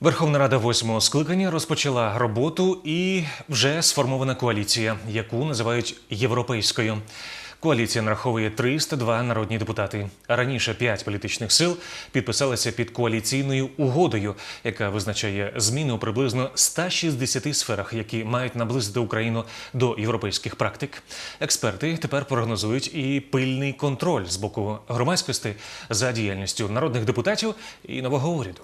Верховна Рада восьмого скликання розпочала роботу і вже сформована коаліція, яку називають європейською. Коаліція нараховує 302 народні депутати. Раніше п'ять політичних сил підписалися під коаліційною угодою, яка визначає зміни у приблизно 160 сферах, які мають наблизити Україну до європейських практик. Експерти тепер прогнозують і пильний контроль з боку громадськості за діяльністю народних депутатів і нового уряду.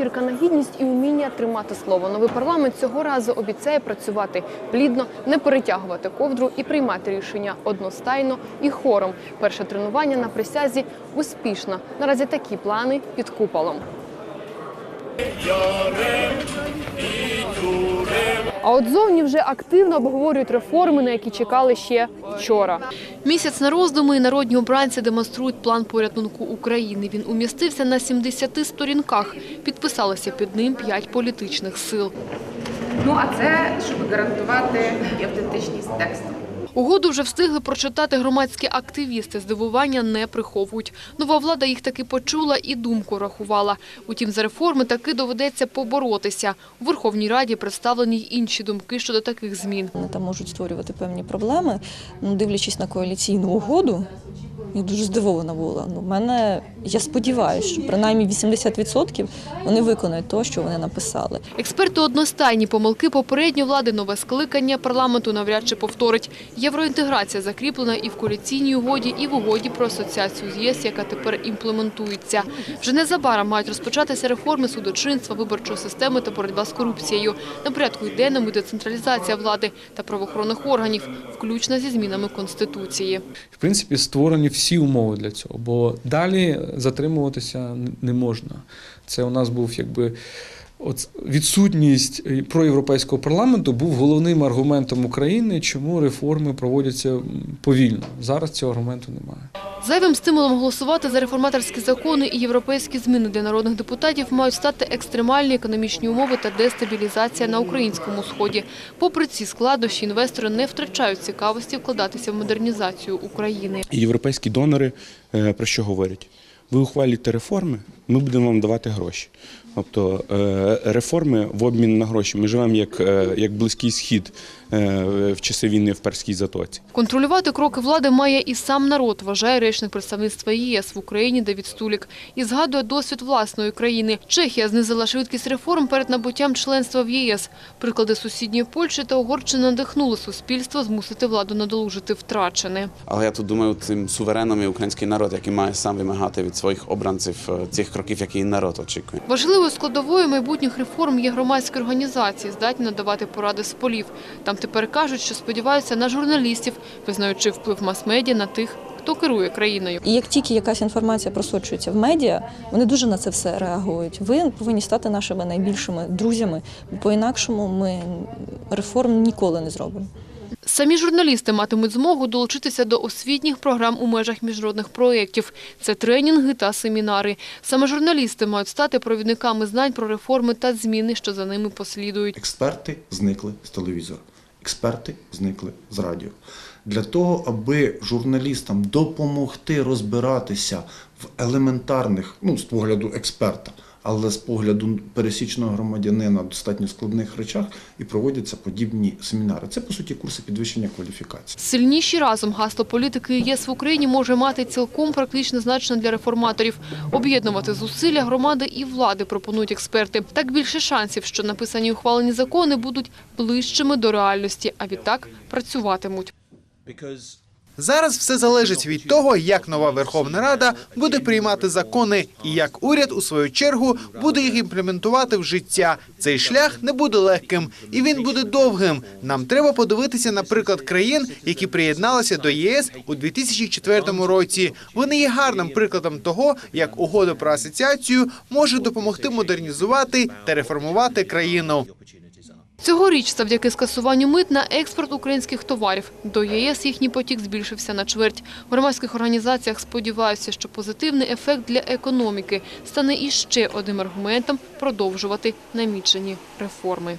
Перевірка на гідність і уміння тримати слово. Новий парламент цього разу обіцяє працювати плідно, не перетягувати ковдру і приймати рішення одностайно і хором. Перше тренування на присязі успішно. Наразі такі плани під куполом. А от зовні вже активно обговорюють реформи, на які чекали ще вчора. Місяць на роздуми і народні обранці демонструють план порятунку України. Він умістився на 70 сторінках. Підписалися під ним п'ять політичних сил. Ну а це щоб гарантувати і автентичність тексту. Угоду вже встигли прочитати громадські активісти. Здивування не приховують. Нова влада їх таки почула і думку рахувала. Утім, за реформи таки доведеться поборотися. У Верховній Раді представлені й інші думки щодо таких змін. Там можуть створювати певні проблеми. Ну, дивлячись на коаліційну угоду, я дуже здивована була. Ну, в мене я сподіваюся, що принаймні 80% вони виконають те, що вони написали. Експерти одностайні помилки попередньої влади нове скликання парламенту навряд чи повторить. Євроінтеграція закріплена і в коаліційній угоді, і в угоді про асоціацію з ЄС, яка тепер імплементується. Вже незабаром мають розпочатися реформи судочинства, виборчої системи та боротьба з корупцією. На порядку денному децентралізація влади та правоохоронних органів, включно зі змінами конституції. в принципі, створені всі умови для цього, бо далі затримуватися не можна. Це у нас був якби. От відсутність е, проєвропейського парламенту був головним аргументом України, чому реформи проводяться повільно. Зараз цього аргументу немає. Зайвим стимулом голосувати за реформаторські закони і європейські зміни для народних депутатів мають стати екстремальні економічні умови та дестабілізація на українському сході. Попри ці складнощі, інвестори не втрачають цікавості вкладатися в модернізацію України. І європейські донори е, про що говорять? Ви ухвалюєте реформи, ми будемо вам давати гроші. Тобто е, реформи в обмін на гроші. Ми живемо як, е, як близький схід е, в часи війни в Перській затоці. Контролювати кроки влади має і сам народ, вважає речник представництва ЄС в Україні Давід Стулік. І згадує досвід власної країни. Чехія знизила швидкість реформ перед набуттям членства в ЄС. Приклади сусідньої Польщі та Угорщини надихнули суспільство змусити владу надолужити втрачене. Але я тут думаю, цим сувереном є український народ, який має сам вимагати від своїх обранців е, цих кроків, які народ очікує. Важливою складовою майбутніх реформ є громадські організації, здатні надавати поради з полів. Там тепер кажуть, що сподіваються на журналістів, визнаючи вплив мас-медіа на тих, хто керує країною. І як тільки якась інформація просочується в медіа, вони дуже на це все реагують. Ви повинні стати нашими найбільшими друзями, бо по-інакшому ми реформ ніколи не зробимо. Самі журналісти матимуть змогу долучитися до освітніх програм у межах міжнародних проєктів. Це тренінги та семінари. Саме журналісти мають стати провідниками знань про реформи та зміни, що за ними послідують. Експерти зникли з телевізора, експерти зникли з радіо. Для того, аби журналістам допомогти розбиратися в елементарних, ну, з погляду експерта, але з погляду пересічного громадянина достатньо складних речах, і проводяться подібні семінари. Це, по суті, курси підвищення кваліфікації. Сильніші разом гасло політики ЄС в Україні може мати цілком практичне значення для реформаторів. Об'єднувати зусилля громади і влади пропонують експерти. Так більше шансів, що написані ухвалені закони будуть ближчими до реальності, а відтак працюватимуть. Зараз все залежить від того, як нова Верховна Рада буде приймати закони і як уряд у свою чергу буде їх імплементувати в життя. Цей шлях не буде легким і він буде довгим. Нам треба подивитися на приклад країн, які приєдналися до ЄС у 2004 році. Вони є гарним прикладом того, як угода про асоціацію може допомогти модернізувати та реформувати країну. Цьогоріч, завдяки скасуванню мит на експорт українських товарів, до ЄС їхній потік збільшився на чверть. В громадських організаціях сподіваються, що позитивний ефект для економіки стане іще одним аргументом продовжувати намічені реформи.